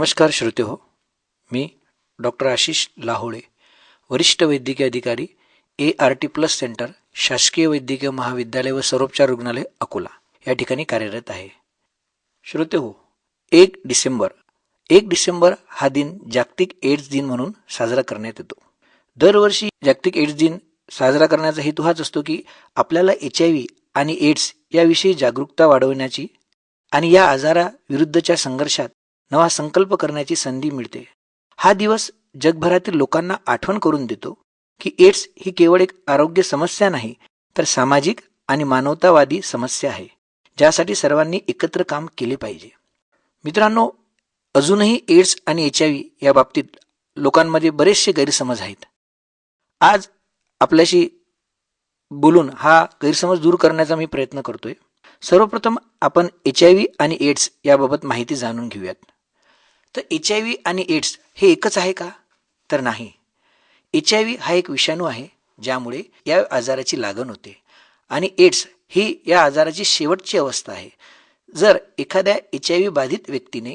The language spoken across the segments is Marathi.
नमस्कार श्रोते हो मी डॉक्टर आशिष लाहोळे वरिष्ठ वैद्यकीय अधिकारी A R T plus centre शासकीय वैद्यकीय महाविद्यालय व सर्वोपचार रुग्णालय अकोला या ठिकाणी कार्यरत आहे. श्रोते हो एक डिसेंबर एक डिसेंबर हा दिन जागतिक एड्स दिन म्हणून साजरा करण्यात येतो. दरवर्षी जागतिक एड्स दिन साजरा करण्याचा हेतू हाच असतो की आपल्याला एच आय व्ही आणि एड्स याविषयी जागरूकता वाढवण्याची आणि या आजाराविरुद्धच्या संघर्षात नवा संकल्प करण्याची संधी मिळते. हा दिवस जगभरातील लोकांना आठवण करून देतो की एड्स ही केवळ एक आरोग्य समस्या नाही तर सामाजिक आणि मानवतावादी समस्या आहे ज्यासाठी सर्वांनी एकत्र काम केले पाहिजे. मित्रांनो अजूनही एड्स आणि एच आय व्ही या बाबतीत लोकांमध्ये बरेचसे गैरसमज आहेत. आज आपल्याशी बोलून हा गैरसमज दूर करण्याचा मी प्रयत्न करतोय. सर्वप्रथम आपण एच आय व्ही आणि एड्स याबाबत माहिती जाणून घेऊयात. तर एच आय व्ही आणि एड्स हे एकच आहे का? तर नाही. एच आय व्ही हा एक विषाणू आहे ज्यामुळे या आजाराची लागण होते. आणि एड्स ही या आजाराची शेवटची अवस्था आहे. जर एखाद्या एच आय व्ही बाधित व्यक्तीने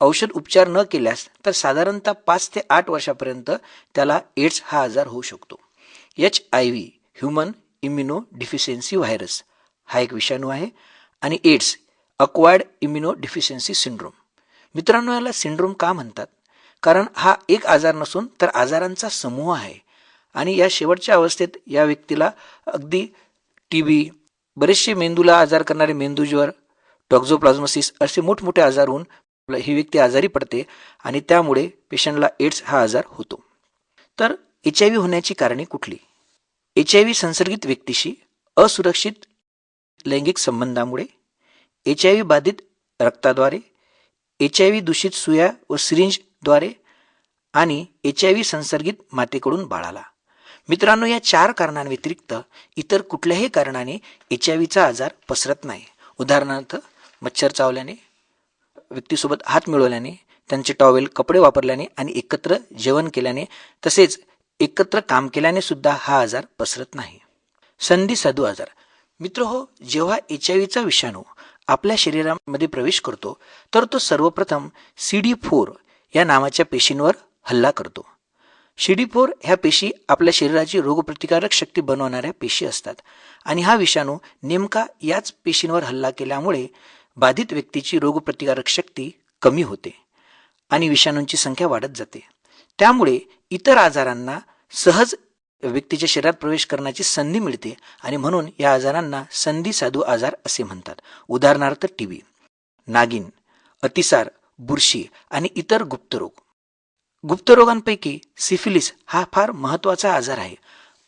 औषध उपचार न केल्यास तर साधारणतः पाच ते आठ वर्षापर्यंत त्याला एड्स हा आजार होऊ शकतो. H I V human immunodeficiency virus हा एक विषाणू आहे. आणि AIDS acquired immunodeficiency syndrome मित्रांनो याला सिंड्रोम का म्हणतात? कारण हा एक आजार नसून तर आजारांचा समूह आहे. आणि या शेवटच्या अवस्थेत या व्यक्तीला अगदी टी बी बरेचसे मेंदूला आजार करणारे मेंदूज्वर टॉक्झोप्लाझ्मोसिस असे मोठमोठे आजार होऊन ही व्यक्ती आजारी पडते आणि त्यामुळे पेशंटला एड्स हा आजार होतो. तर एच आय व्ही होण्याची कारणे कुठली? एच आय व्ही संसर्गित व्यक्तीशी असुरक्षित लैंगिक संबंधामुळे एच आय व्ही बाधित रक्ताद्वारे एच आय व्ही दूषित सुया व सिरिंजद्वारे आणि एच आय व्ही संसर्गित मातेकडून बाळाला. मित्रांनो या चार कारणांव्यतिरिक्त इतर कुठल्याही कारणाने एच आय व्हीचा आजार पसरत नाही. उदाहरणार्थ मच्छर चावल्याने व्यक्तीसोबत हात मिळवल्याने त्यांचे टॉवेल कपडे वापरल्याने आणि एकत्र जेवण केल्याने तसेच एकत्र काम केल्याने सुद्धा हा आजार पसरत नाही. संधी साधू आजार. मित्र हो जेव्हा एच आय व्हीचा विषाणू आपल्या शरीरामध्ये प्रवेश करतो तर तो सर्वप्रथम सी डी फोर या नावाच्या पेशींवर हल्ला करतो. सी डी फोर ह्या पेशी आपल्या शरीराची रोगप्रतिकारक शक्ती बनवणाऱ्या पेशी असतात आणि हा विषाणू नेमका याच पेशींवर हल्ला केल्यामुळे बाधित व्यक्तीची रोगप्रतिकारक शक्ती कमी होते आणि विषाणूंची संख्या वाढत जाते. त्यामुळे इतर आजारांना सहज व्यक्तीच्या शरीरात प्रवेश करण्याची संधी मिळते आणि म्हणून या आजारांना संधी साधू आजार असे म्हणतात. उदाहरणार्थ टी व्ही. नागिन अतिसार बुरशी आणि इतर गुप्तरोग गुप्तरोगांपैकी सिफिलिस हा फार महत्त्वाचा आजार आहे.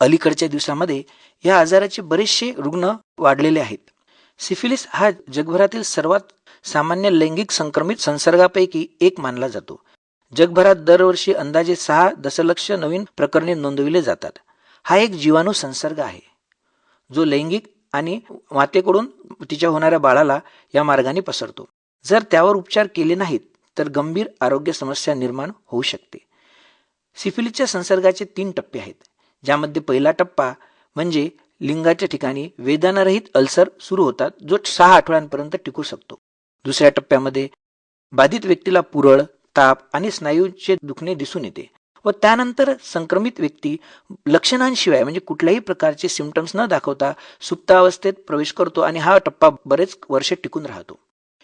अलीकडच्या दिवसामध्ये या आजाराचे बरेचसे रुग्ण वाढलेले आहेत. सिफिलिस हा जगभरातील सर्वात सामान्य लैंगिक संक्रमित संसर्गापैकी एक मानला जातो. जगभरात दरवर्षी अंदाजे सहा दशलक्ष नवीन प्रकरणे नोंदविले जातात. हा एक जीवाणू संसर्ग आहे. जो लैंगिक आणि मातेकडून तिच्या होणाऱ्या बाळाला या मार्गाने पसरतो. जर त्यावर उपचार केले नाहीत तर गंभीर आरोग्य समस्या निर्माण होऊ शकते. सिफिलिसच्या संसर्गाचे तीन टप्पे आहेत ज्यामध्ये पहिला टप्पा म्हणजे लिंगाच्या ठिकाणी वेदनारहित अल्सर सुरू होतात जो सहा आठवड्यांपर्यंत टिकू शकतो. दुसऱ्या टप्प्यामध्ये बाधित व्यक्तीला पुरळ ताप आणि स्नायूचे दुखणे दिसून येते. व त्यानंतर संक्रमित व्यक्ती लक्षणांशिवाय म्हणजे कुठल्याही प्रकारचे सिमटम्स न दाखवता सुप्तावस्थेत प्रवेश करतो आणि हा टप्पा बरेच वर्ष टिकून राहतो.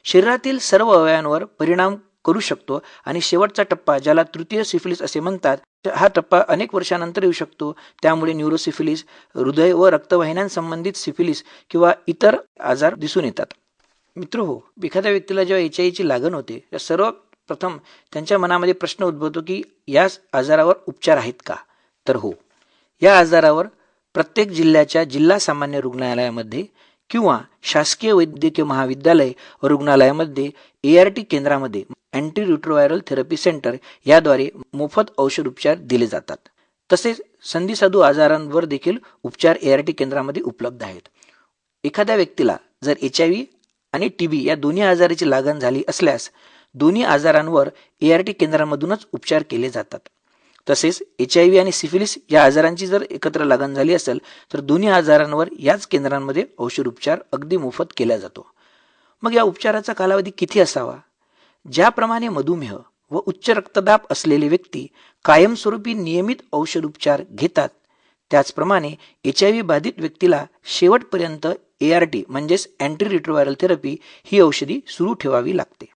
शरीरातील सर्व अवयवांवर परिणाम करू शकतो आणि शेवटचा टप्पा ज्याला तृतीय सिफिलिस असे म्हणतात हा टप्पा अनेक वर्षानंतर येऊ शकतो. त्यामुळे न्यूरोसिफिलिस हृदय व रक्तवाहिन्यांसंबंधित सिफिलिस किंवा इतर आजार दिसून येतात. मित्र हो एखाद्या व्यक्तीला जेव्हा एच आयची लागण होते त्या सर्व प्रथम त्यांच्या मनामध्ये प्रश्न उद्भवतो की या आजारावर उपचार आहेत का? तर हो. या आजारावर प्रत्येक जिल्ह्याच्या जिल्हा सामान्य रुग्णालयामध्ये किंवा शासकीय वैद्यकीय महाविद्यालय व रुग्णालयामध्ये ए आर टी केंद्रामध्ये अँटी रिट्रोव्हायरल थेरपी सेंटर याद्वारे मोफत औषध उपचार दिले जातात. तसेच संधिसाधू आजारांवर देखील उपचार ए आर टी केंद्रामध्ये उपलब्ध आहेत. एखाद्या व्यक्तीला जर एच आय व्ही आणि टी बी या दोन्ही आजाराची लागण झाली असल्यास दोन्ही आजारांवर ए आर टी केंद्रांमधूनच उपचार केले जातात. तसेच एच आय व्ही आणि सिफिलिस या आजारांची जर एकत्र लागण झाली असेल तर दोन्ही आजारांवर याच केंद्रांमध्ये औषध उपचार अगदी मोफत केला जातो. मग या उपचाराचा कालावधी किती असावा? ज्याप्रमाणे मधुमेह व उच्च रक्तदाब असलेले व्यक्ती कायमस्वरूपी नियमित औषध उपचार घेतात त्याचप्रमाणे एच आय व्ही बाधित व्यक्तीला शेवटपर्यंत ए आर टी म्हणजेच अँटी रिट्रोव्हायरल थेरपी ही औषधी सुरू ठेवावी लागते.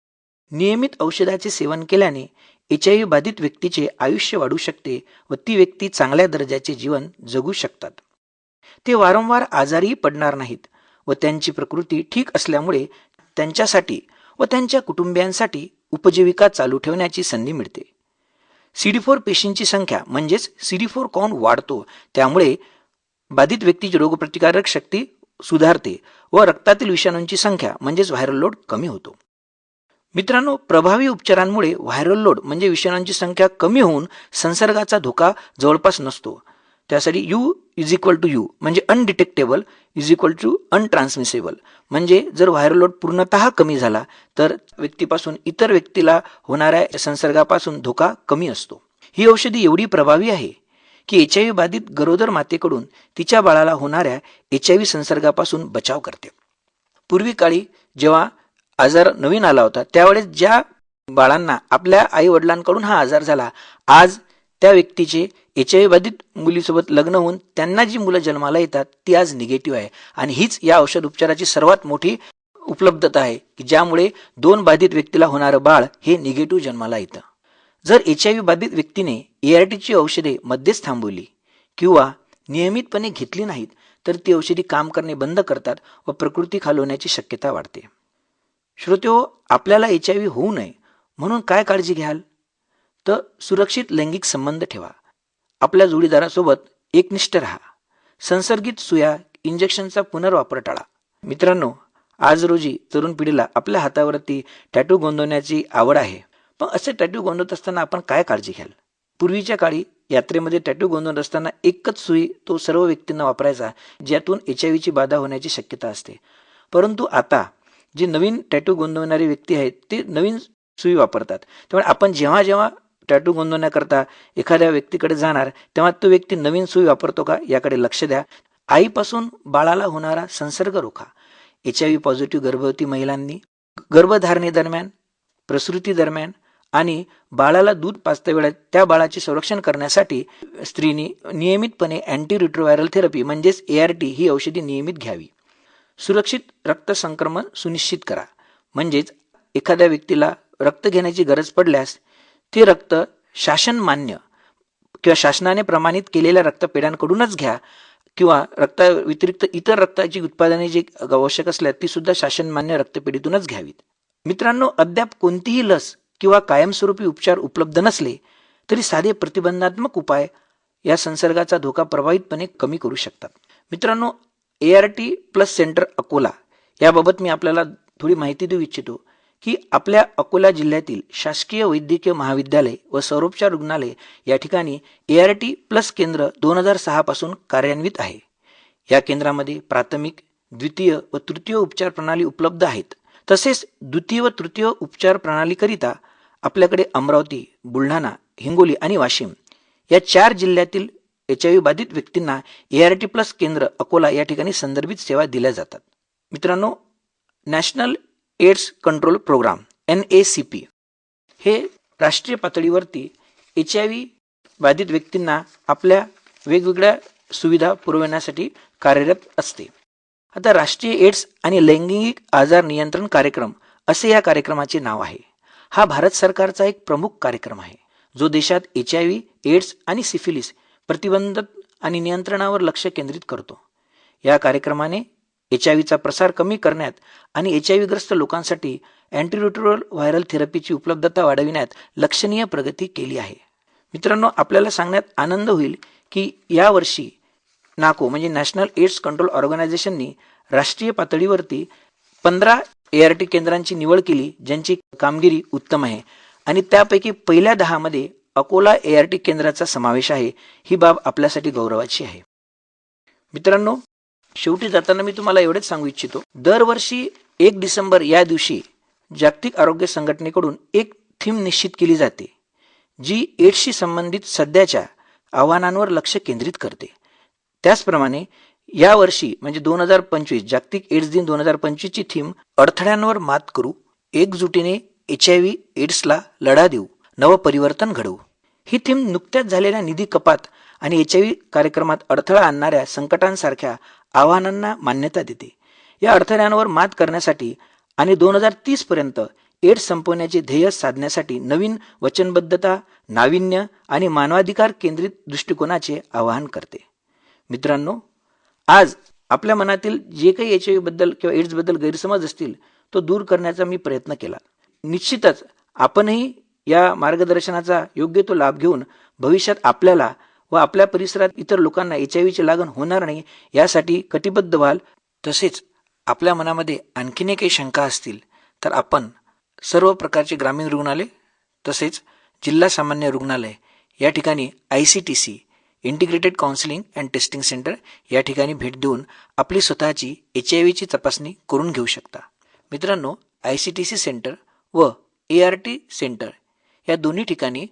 नियमित औषधाचे सेवन केल्याने एच आय व्ही बाधित व्यक्तीचे आयुष्य वाढू शकते व ती व्यक्ती चांगल्या दर्जाचे जीवन जगू शकतात. ते वारंवार आजारीही पडणार नाहीत व त्यांची प्रकृती ठीक असल्यामुळे त्यांच्यासाठी व त्यांच्या कुटुंबियांसाठी उपजीविका चालू ठेवण्याची संधी मिळते. सीडी फोर पेशींची संख्या म्हणजेच सीडी फोर कॉन वाढतो? त्यामुळे बाधित व्यक्तीची रोगप्रतिकारक शक्ती सुधारते व रक्तातील विषाणूंची संख्या म्हणजेच व्हायरल लोड कमी होतो. मित्रांनो प्रभावी उपचारांमुळे व्हायरल लोड म्हणजे विषाणूंची संख्या कमी होऊन संसर्गाचा धोका जवळपास नसतो. त्यासाठी U is equal to U म्हणजे undetectable is equal to untransmissible म्हणजे जर व्हायरल लोड पूर्णतः कमी झाला तर व्यक्तीपासून इतर व्यक्तीला होणाऱ्या संसर्गापासून धोका कमी असतो. ही औषधी एवढी प्रभावी आहे की एच आय व्ही बाधित गरोदर मातेकडून तिच्या बाळाला होणाऱ्या एच आय व्ही संसर्गापासून बचाव करते. पूर्वी काळी जेव्हा आजार नवीन आला होता. त्यावेळेस ज्या बाळांना आपल्या आई वडिलांकडून हा आजार झाला आज त्या व्यक्तीचे एच आय व्ही बाधित मुलीसोबत लग्न होऊन त्यांना जी मुलं जन्माला येतात ती आज निगेटिव्ह आहे. आणि हीच या औषध उपचाराची सर्वात मोठी उपलब्धता आहे की ज्यामुळे दोन बाधित व्यक्तीला होणारं बाळ हे निगेटिव्ह जन्माला येतं. जर एच आय व्ही बाधित व्यक्तीने ए आर टीची औषधे मध्येच थांबवली किंवा नियमितपणे घेतली नाहीत तर ती औषधी काम करणे बंद करतात व प्रकृती खालवण्याची शक्यता वाढते. श्रोत्यो आपल्याला एच आय व्ही होऊ नये म्हणून काय काळजी घ्याल? तर सुरक्षित लैंगिक संबंध ठेवा. आपल्या जोडीदारासोबत एकनिष्ठ राहा. संसर्गित सुया इंजेक्शनचा पुनर्वापर टाळा. मित्रांनो आज रोजी तरुण पिढीला आपल्या हातावरती टॅटू गोंदवण्याची आवड आहे. पण असे टॅटू गोंदवत असताना आपण काय काळजी घ्याल? पूर्वीच्या काळी यात्रेमध्ये टॅटू गोंदवत असताना एकच सुई तो सर्व व्यक्तींना वापरायचा ज्यातून एच आय व्हीची बाधा होण्याची शक्यता असते. परंतु आता जे नवीन टॅटू गुंतवणारी व्यक्ती आहेत ते नवीन सुई वापरतात. त्यामुळे आपण जेव्हा जेव्हा टॅटू गोंदवण्याकरता एखाद्या व्यक्तीकडे जाणार तेव्हा तो व्यक्ती नवीन सुई वापरतो का याकडे लक्ष द्या. आईपासून बाळाला होणारा संसर्ग रोखा. एच आय व्ही पॉझिटिव्ह गर्भवती महिलांनी गर्भधारणेदरम्यान प्रसृतीदरम्यान आणि बाळाला दूध पाचता वेळा त्या बाळाचे संरक्षण करण्यासाठी स्त्रीनी नियमितपणे अँटी रिट्रोव्हायरल थेरपी म्हणजेच ए आर टी ही औषधी नियमित घ्यावी. सुरक्षित रक्त संक्रमण सुनिश्चित करा. म्हणजेच एखाद्या व्यक्तीला रक्त घेण्याची गरज पडल्यास ते रक्त शासन मान्य किंवा शासनाने प्रमाणित केलेल्या रक्तपेढ्यांकडूनच घ्या किंवा रक्ता व्यतिरिक्त इतर रक्ताची उत्पादने जी आवश्यक असल्यास ती सुद्धा शासनमान्य रक्तपेढीतूनच घ्यावीत. मित्रांनो अद्याप कोणतीही लस किंवा कायमस्वरूपी उपचार उपलब्ध नसले तरी साधे प्रतिबंधात्मक उपाय या संसर्गाचा धोका प्रभावितपणे कमी करू शकतात. मित्रांनो A R T plus centre Akola याबाबत मी आपल्याला थोडी माहिती देऊ इच्छितो की आपल्या अकोला जिल्ह्यातील शासकीय वैद्यकीय महाविद्यालय व सौरोपचार रुग्णालय या ठिकाणी ए आर टी प्लस केंद्र दोन हजार सहापासून कार्यान्वित आहे. या केंद्रामध्ये प्राथमिक द्वितीय व तृतीय उपचार प्रणाली उपलब्ध आहेत. तसेच द्वितीय व तृतीय उपचार प्रणालीकरिता आपल्याकडे अमरावती बुलढाणा हिंगोली आणि वाशिम या चार जिल्ह्यातील एच आय व्ही बाधित व्यक्तींना ए आर टी प्लस केंद्र अकोला या ठिकाणी संदर्भित सेवा दिल्या जातात. मित्रांनो national AIDS control programme N A C P हे राष्ट्रीय पातळीवरती एच आय व्ही बाधित व्यक्तींना आपल्या वेगवेगळ्या सुविधा पुरवण्यासाठी कार्यरत असते. आता राष्ट्रीय एड्स आणि लैंगिक आजार नियंत्रण कार्यक्रम असे या कार्यक्रमाचे नाव आहे. हा भारत सरकारचा एक प्रमुख कार्यक्रम आहे जो देशात एच आय व्ही एड्स आणि सिफिलिस प्रतिबंध आणि नियंत्रणावर लक्ष केंद्रित करतो. या कार्यक्रमाने एच आय व्हीचा प्रसार कमी करण्यात आणि एच आय व्हीग्रस्त लोकांसाठी अँटीरिट्रोल व्हायरल थेरपीची उपलब्धता वाढविण्यात लक्षणीय प्रगती केली आहे. मित्रांनो आपल्याला सांगण्यात आनंद होईल की यावर्षी नाको म्हणजे नॅशनल एड्स कंट्रोल ऑर्गनायझेशननी राष्ट्रीय पातळीवरती पंधरा ए आर टी केंद्रांची निवड केली ज्यांची कामगिरी उत्तम आहे. आणि त्यापैकी पहिल्या दहामध्ये अकोला ए आर टी केंद्राचा समावेश आहे. ही बाब आपल्यासाठी गौरवाची आहे. मित्रांनो शेवटी जाताना मी तुम्हाला एवढेच सांगू इच्छितो. दरवर्षी एक डिसेंबर या दिवशी जागतिक आरोग्य संघटनेकडून एक थीम निश्चित केली जाते जी एड्सशी संबंधित सध्याच्या आव्हानांवर लक्ष केंद्रित करते. त्याचप्रमाणे यावर्षी म्हणजे दोन हजार पंचवीस जागतिक एड्स दिन दोन हजार पंचवीसची थीम अडथळ्यांवर मात करू एकजुटीने एच आय व्ही एड्सला लढा देऊ. नवपरिवर्तन घडवू. ही थीम नुकत्याच झालेल्या निधी कपात आणि एच आय व्ही कार्यक्रमात अडथळा आणणाऱ्या संकटांसारख्या आव्हानांना मान्यता देते. या अडथळ्यांवर मात करण्यासाठी आणि दोन हजार तीसपर्यंत एड्स संपवण्याचे ध्येय साधण्यासाठी नवीन वचनबद्धता नाविन्य आणि मानवाधिकार केंद्रित दृष्टिकोनाचे आवाहन करते. मित्रांनो आज आपल्या मनातील जे काही एच आयबद्दल किंवा एड्सबद्दल गैरसमज असतील तो दूर करण्याचा मी प्रयत्न केला. निश्चितच आपणही या मार्गदर्शनाचा योग्य तो लाभ घेऊन भविष्यात आपल्याला व आपल्या परिसरात इतर लोकांना एच आय व्हीची लागण होणार नाही यासाठी कटिबद्ध व्हाल. तसेच आपल्या मनामध्ये आणखीने काही शंका असतील तर आपण सर्व प्रकारचे ग्रामीण रुग्णालय तसेच जिल्हा सामान्य रुग्णालय या ठिकाणी I C T C integrated counselling and testing centre या ठिकाणी भेट देऊन आपली स्वतःची एच आय व्हीची तपासणी करून घेऊ शकता. मित्रांनो I C T C centre व ए आर टी सेंटर या दोन्ही ठिकाणी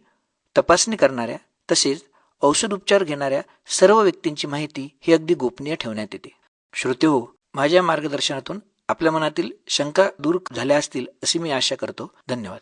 तपासणी करणाऱ्या तसेच औषध उपचार घेणाऱ्या सर्व व्यक्तींची माहिती ही अगदी गोपनीय ठेवण्यात येते. श्रोतेहो माझ्या मार्गदर्शनातून आपल्या मनातील शंका दूर झाल्या असतील अशी मी आशा करतो. धन्यवाद.